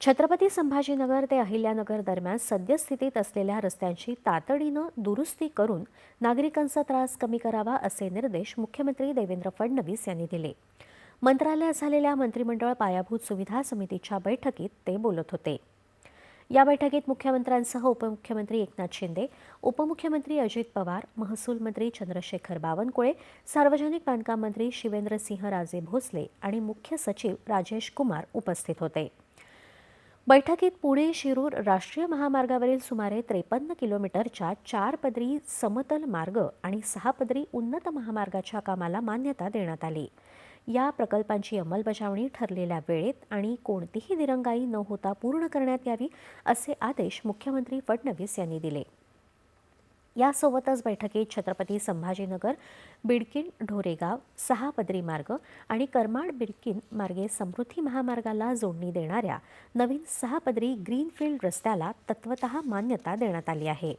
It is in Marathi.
छत्रपती संभाजीनगर ते अहिल्यानगर दरम्यान सद्यस्थितीत असलेल्या रस्त्यांची तातडीनं दुरुस्ती करून नागरिकांचा त्रास कमी करावा असे निर्देश मुख्यमंत्री देवेंद्र फडणवीस यांनी दिले. मंत्रालयात झालेल्या मंत्रिमंडळ पायाभूत सुविधा समितीच्या बैठकीत ते बोलत होते. या बैठकीत मुख्यमंत्र्यांसह उपमुख्यमंत्री एकनाथ शिंदे उपमुख्यमंत्री अजित पवार महसूल मंत्री चंद्रशेखर बावनकुळे सार्वजनिक बांधकाम मंत्री शिवेंद्रसिंह राजे भोसले आणि मुख्य सचिव राजेश कुमार उपस्थित होते. बैठकीत पुणे शिरूर राष्ट्रीय महामार्गावरील सुमारे त्रेपन्न किलोमीटरच्या चार पदरी समतल मार्ग आणि सहा पदरी उन्नत महामार्गाच्या कामाला मान्यता देण्यात आली. या प्रकल्पांची अंमलबजावणी ठरलेल्या वेळेत आणि कोणतीही दिरंगाई न होता पूर्ण करण्यात यावी असे आदेश मुख्यमंत्री फडणवीस यांनी दिले. यासोबतच बैठकीत छत्रपती संभाजीनगर बिडकीन ढोरेगाव सहा पदरी मार्ग आणि करमाड बिडकीन मार्गे समृद्धी महामार्गाला जोडणी देणाऱ्या नवीन सहा पदरी ग्रीनफील्ड रस्त्याला तत्वत मान्यता देण्यात आली आहे.